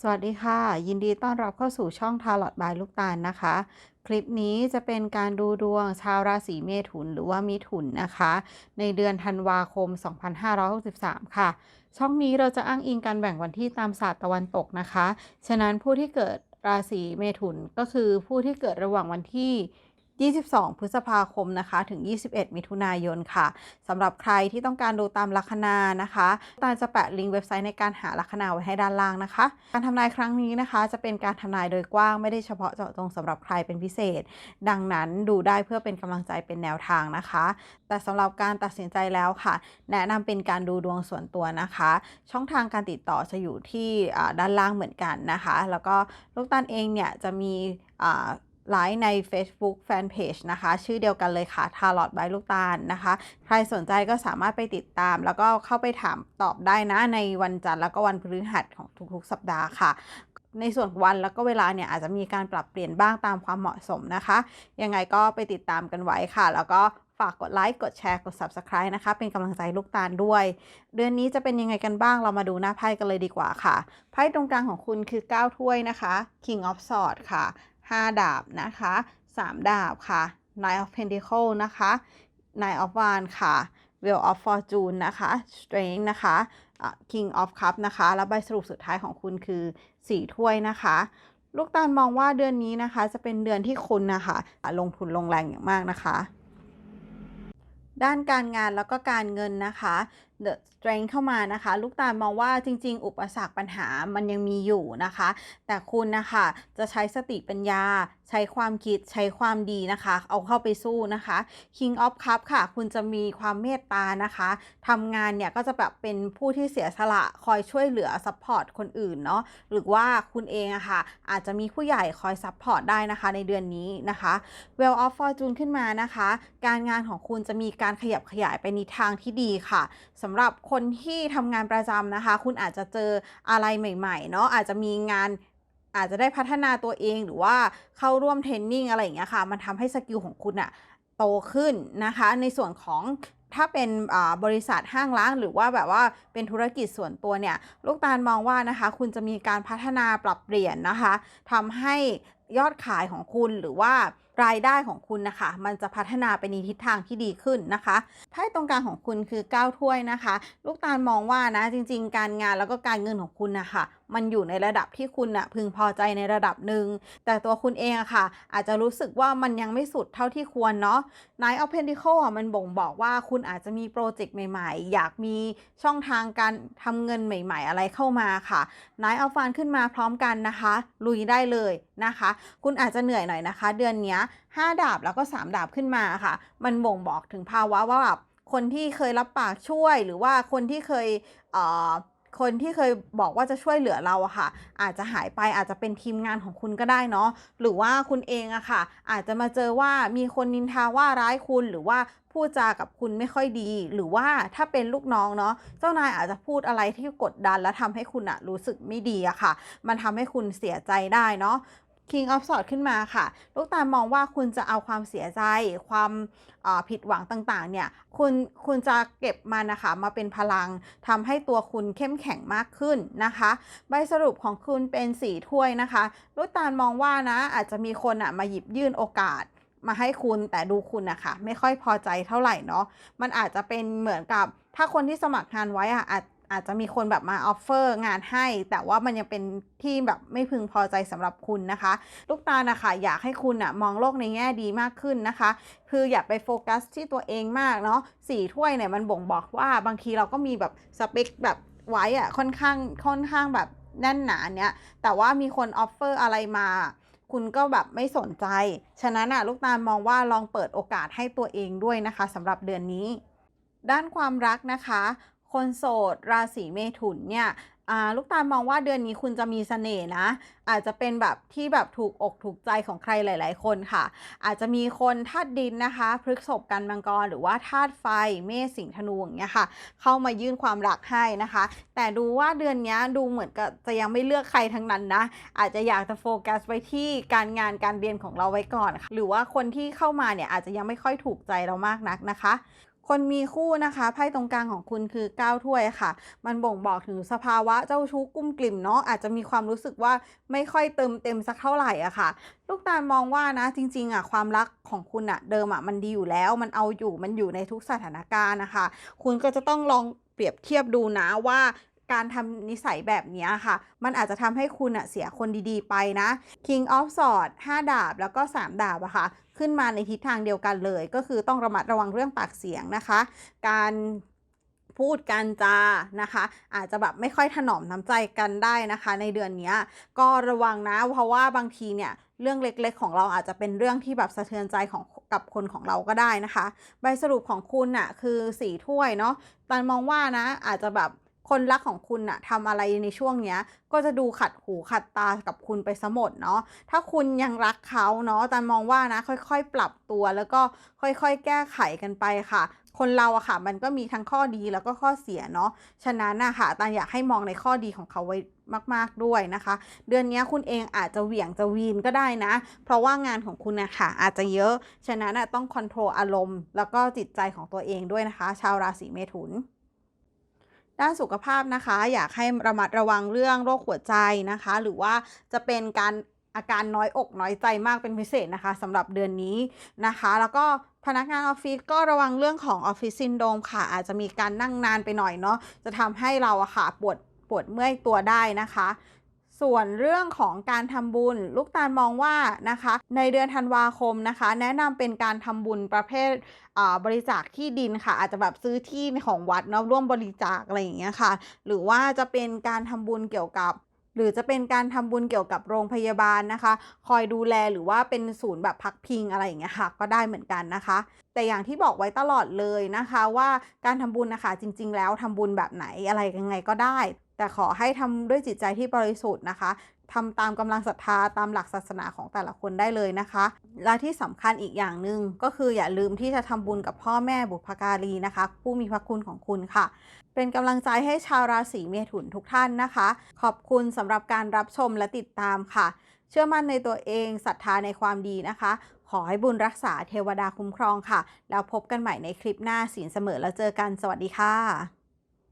สวัสดีค่ะ ยินดีต้อนรับเข้าสู่ช่อง Tarot by ลูกตาลนะคะ คลิปนี้จะเป็นการดูดวงชาวราศีเมถุนหรือว่ามิถุนนะคะ ในเดือนธันวาคม 2563 ค่ะ ช่องนี้เราจะอ้างอิงการแบ่งวันที่ตามศาสตร์ตะวันตกนะคะ ฉะนั้นผู้ที่เกิดราศีเมถุนก็คือผู้ที่เกิดระหว่างวันที่ 22 พฤษภาคมนะคะ ถึง 21 มิถุนายนค่ะสำหรับใครที่ต้องการดูตามลัคนานะคะตาลจะแปะลิงก์เว็บไซต์ในการหาลัคนาไว้ให้ด้านล่างนะคะ การทำนายครั้งนี้นะคะ จะเป็นการทำนายโดยกว้างไม่ได้เฉพาะเจาะจงสำหรับใครเป็นพิเศษ ดังนั้นดูได้เพื่อเป็นกำลังใจเป็นแนวทางนะคะ แต่สำหรับการตัดสินใจแล้วค่ะ แนะนำเป็นการดูดวงส่วนตัวนะคะ ช่องทางการติดต่อจะอยู่ที่ด้านล่างเหมือนกันนะคะ แล้วก็ลูกตาลเองเนี่ยจะมีอ่า ไลฟ์ใน Facebook Fanpage นะคะ ชื่อเดียวกันเลยค่ะ Tarot by ลูกตาลนะคะ ใครสนใจก็สามารถไปติดตาม แล้วก็เข้าไปถามตอบได้นะในวันจันทร์แล้วก็วันพฤหัสของทุกๆ สัปดาห์ค่ะ ในส่วนวันแล้วก็เวลาเนี่ยอาจจะมีการปรับเปลี่ยนบ้างตามความเหมาะสมนะคะ ยังไงก็ไปติดตามกันไว้ค่ะ แล้วก็ฝากกดไลค์กดแชร์กด Subscribe นะคะ เป็นกำลังใจลูกตาลด้วย เดือนนี้จะเป็นยังไงกันบ้างเรามาดูหน้าไพ่กันเลยดีกว่าค่ะไพ่ตรงกลางของคุณคือ 9 ถ้วยนะคะ King of Swords ค่ะ 5 ดาบนะคะ 3 ดาบค่ะ Nine of Pentacle นะคะ Nine of Wands ค่ะ Wheel of Fortune นะคะ Strength นะคะ King of Cup นะคะ แล้วใบสรุปสุดท้ายของคุณคือ 4 ถ้วยนะคะ ลูกตาลมองว่าเดือนนี้นะคะ จะเป็นเดือนที่คุณนะคะ ลงทุนลงแรงอย่างมากนะคะด้านการงานแล้วก็การเงินนะคะ The Strength เข้ามานะคะ ลูกตาลมองว่าจริง ๆ อุปสรรคปัญหามันยังมีอยู่นะคะ แต่คุณนะคะจะใช้สติปัญญา ใช้ความคิดใช้ความดีนะคะ เอาเข้าไปสู้นะคะ King of Cup ค่ะ คุณจะมีความเมตตานะคะทำงานเนี่ยก็จะแบบเป็นผู้ที่เสียสละคอยช่วยเหลือซัพพอร์ตคนอื่นเนาะหรือว่าคุณเองอะค่ะอาจจะมีผู้ใหญ่คอยซัพพอร์ตได้นะคะในเดือนนี้นะคะ Well of Fortune ขึ้นมานะคะ การงานของคุณจะมีการขยับขยายไปในทางที่ดีค่ะสำหรับคนที่ทำงานประจำนะคะ คุณอาจจะเจออะไรใหม่ๆเนาะอาจจะมีงานอาจจะได้พัฒนาตัวเองหรือว่าเข้าร่วมเทรนนิ่งอะไรอย่างเงี้ยค่ะ มันทำให้สกิลของคุณอะโตขึ้นนะคะ ในส่วนของถ้าเป็นบริษัทห้างร้านหรือว่าแบบว่าเป็นธุรกิจส่วนตัวเนี่ย ลูกตาลมองว่านะคะ คุณจะมีการพัฒนาปรับเปลี่ยนนะคะทำให้ ยอดขายของคุณหรือว่ารายได้ของคุณนะคะ มันจะพัฒนาไปในทิศทางที่ดีขึ้นนะคะไพ่ตรงกลางของคุณคือ9ถ้วยนะคะ ลูกตาลมองว่านะจริง ๆ การงานแล้วก็การเงินของคุณนะคะมันอยู่ในระดับที่คุณนะพึงพอใจในระดับหนึ่งแต่ตัวคุณเองอะค่ะ อาจจะรู้สึกว่ามันยังไม่สุดเท่าที่ควรเนาะ Nine of Pentacle อะมันบ่งบอกว่าคุณอาจจะมีโปรเจกต์ใหม่ๆ อยากมีช่องทางการทำเงินใหม่ ๆ อะไรเข้ามาค่ะ Nine of Wands ขึ้นมาพร้อมกันนะคะ ลุยได้เลยนะคะคุณอาจจะเหนื่อยหน่อยนะคะ เดือนนี้5ดาบแล้วก็ 3 ดาบขึ้นมาค่ะ มันบ่งบอกถึงภาวะว่าแบบคนที่เคยรับปากช่วย หรือว่าคนที่เคยเอ่อคนที่เคยบอกว่าจะช่วยเหลือเราอะค่ะ อาจจะหายไปอาจจะเป็นทีมงานของคุณก็ได้เนาะหรือว่าคุณเองอะค่ะ อาจจะมาเจอว่ามีคนนินทาว่าร้ายคุณหรือว่าพูดจากับคุณไม่ค่อยดี หรือว่าถ้าเป็นลูกน้องเนาะเจ้านายอาจจะพูดอะไรที่กดดันและทำให้คุณอะรู้สึกไม่ดีอะค่ะ มันทำให้คุณเสียใจได้เนาะ King of Swords ขึ้นมาค่ะ ลูกตาลมองว่าคุณจะเอาความเสียใจ ความาผิดหวังต่างๆ เนี่ย คุณ คุณจะเก็บมันนะคะ มาเป็นพลังทำให้ตัวคุณเข้มแข็งมากขึ้นนะคะ ใบสรุปของคุณเป็นสีถ้วยนะคะ ลูกตาลมองว่านะ อาจจะมีคนอะมาหยิบยื่นโอกาสมาให้คุณแต่ดูคุณนะคะไม่ค่อยพอใจเท่าไหร่เนาะมันอาจจะเป็นเหมือนกับถ้าคนที่สมัครงานไว้อะอาจ อาจจะมีคนแบบมาออฟเฟอร์งานให้ แต่ว่ามันยังเป็นที่แบบไม่พึงพอใจสำหรับคุณนะคะ ลูกตาลนะคะอยากให้คุณอะมองโลกในแง่ดีมากขึ้นนะคะ คืออย่าไปโฟกัสที่ตัวเองมากเนาะสี่ถ้วยเนี่ยมันบ่งบอกว่าบางทีเราก็มีแบบสเปคแบบไว้อะค่อนข้างค่อนข้างแบบแน่นหนาเนี้ยแต่ว่ามีคนออฟเฟอร์อะไรมาคุณก็แบบไม่สนใจ ฉะนั้นอะลูกตาลมองว่าลองเปิดโอกาสให้ตัวเองด้วยนะคะสำหรับเดือนนี้ ด้านความรักนะคะ คนโสด ราศีเมถุนเนี่ยลูกตาลมองว่าเดือนนี้คุณจะมีเสน่ห์นะ อาจจะเป็นแบบที่แบบถูกอกถูกใจของใครหลาย ๆ คนค่ะ อาจจะมีคนธาตุดินนะคะพฤกษภกันมังกรหรือว่าธาตุไฟเมษสิงห์ธนูอย่างเงี้ยค่ะ เข้ามายื่นความรักให้นะคะ แต่ดูว่าเดือนนี้ดูเหมือนกับจะยังไม่เลือกใครทั้งนั้นนะ อาจจะอยากจะโฟกัสไว้ที่การงานการเรียนของเราไว้ก่อน หรือว่าคนที่เข้ามาเนี่ยอาจจะยังไม่ค่อยถูกใจเรามากนักนะคะ คนมีคู่นะคะไพ่ตรงกลางของคุณคือ9ถ้วยค่ะ มันบ่งบอกถึงสภาวะเจ้าชู้กุ้มกลิ่มเนาะอาจจะมีความรู้สึกว่าไม่ค่อยเติมเต็มสักเท่าไหร่อะค่ะ ลูกตาลมองว่านะจริงๆอะความรักของคุณอะเดิมอะมันดีอยู่แล้ว มันเอาอยู่มันอยู่ในทุกสถานการณ์นะคะ คุณก็จะต้องลองเปรียบเทียบดูนะว่า การทำนิสัยแบบนี้ค่ะ มันอาจจะทำให้คุณอะเสียคนดีๆไปนะ King of Swords 5ดาบแล้วก็ 3 ดาบอะค่ะ ขึ้นมาในทิศทางเดียวกันเลย ก็คือต้องระมัดระวังเรื่องปากเสียงนะคะ การพูดการจานะคะ อาจจะแบบไม่ค่อยถนอมน้ำใจกันได้นะคะ ในเดือนนี้ก็ระวังนะเพราะว่าบางทีเนี่ยเรื่องเล็กๆ ของเราอาจจะเป็นเรื่องที่แบบสะเทือนใจของกับคนของเราก็ได้นะคะ ใบสรุปของคุณน่ะคือสีถ้วยเนาะตันมองว่านะอาจจะแบบ คนรักของคุณน่ะทำอะไรในช่วงเนี้ย ก็จะดูขัดหูขัดตากับคุณไปซะหมดเนาะถ้าคุณยังรักเขาเนาะตันมองว่านะค่อยๆ ปรับตัวแล้วก็ค่อยๆ แก้ไขกันไปค่ะ คนเราอะค่ะ มันก็มีทั้งข้อดีแล้วก็ข้อเสียเนาะฉะนั้นนะค่ะตันอยากให้มองในข้อดีของเขาไว้มากๆด้วยนะคะ เดือนนี้คุณเองอาจจะเหวี่ยงจะวีนก็ได้นะ เพราะว่างานของคุณนะคะอาจจะเยอะฉะนั้นนะต้องคอนโทรลอารมณ์ แล้วก็จิตใจของตัวเองด้วยนะคะ ชาวราศีเมถุน ด้านสุขภาพนะคะ อยากให้ระมัดระวังเรื่องโรคหัวใจนะคะ หรือว่าจะเป็นการอาการน้อยอกน้อยใจมากเป็นพิเศษนะคะสำหรับเดือนนี้นะคะ แล้วก็พนักงานออฟฟิศก็ระวังเรื่องของออฟฟิศซินโดมค่ะ อาจจะมีการนั่งนานไปหน่อยเนาะจะทำให้เราอะค่ะปวดปวดเมื่อยตัวได้นะคะ ส่วนเรื่องของการทำบุญ ลูกตาลมองว่านะคะ ในเดือนธันวาคมนะคะ แนะนำเป็นการทำบุญประเภทบริจาคที่ดินค่ะ อาจจะแบบซื้อที่ของวัดเนาะร่วมบริจาคอะไรอย่างเงี้ยค่ะ หรือว่าจะเป็นการทำบุญเกี่ยวกับหรือจะเป็นการทำบุญเกี่ยวกับโรงพยาบาลนะคะ คอยดูแลหรือว่าเป็นศูนย์แบบพักพิงอะไรอย่างเงี้ยค่ะ ก็ได้เหมือนกันนะคะ แต่อย่างที่บอกไว้ตลอดเลยนะคะ ว่าการทำบุญนะคะจริง ๆ แล้วทำบุญแบบไหนอะไรยังไงก็ได้ แต่ขอให้ทำด้วยจิตใจที่บริสุทธิ์นะคะทำตามกำลังศรัทธาตามหลักศาสนาของแต่ละคนได้เลยนะคะ และที่สำคัญอีกอย่างหนึ่งก็คืออย่าลืมที่จะทำบุญกับพ่อแม่บุพการีนะคะ ผู้มีพระคุณของคุณค่ะ เป็นกำลังใจให้ชาวราศีเมถุนทุกท่านนะคะ ขอบคุณสำหรับการรับชมและติดตามค่ะ เชื่อมั่นในตัวเองศรัทธาในความดีนะคะ ขอให้บุญรักษาเทวดาคุ้มครองค่ะ แล้วพบกันใหม่ในคลิปหน้าศีลเสมอแล้วเจอกันสวัสดีค่ะ